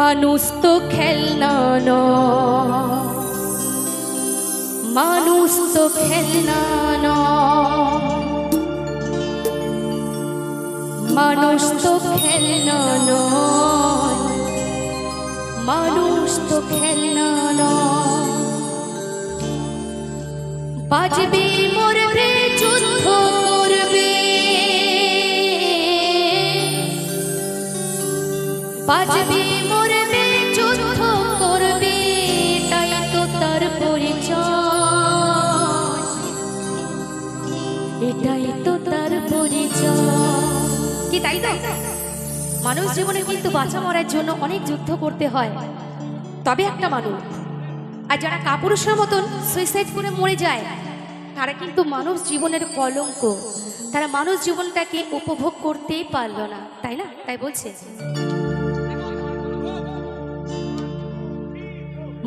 মানুষ তো খেলনা। মানুষ তো খেলনা নয়। মানুষ তো খেলনা। মানুষ তো খেলনা নয়। বাজবে মরবে যুদ্ধ করবে তো কি তাই মানুষ জীবনে কিন্তু বাঁচা মরার জন্য অনেক যুদ্ধ করতে হয়। তবে একটা মানুষ, আর যারা কাপুরুষের মতন সুইসাইড করে মরে যায়, তারা কিন্তু মানুষ জীবনের কলঙ্ক। তারা মানুষ জীবনটাকে উপভোগ করতেই পারল না। তাই না? তাই বলছে।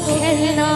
খেলনা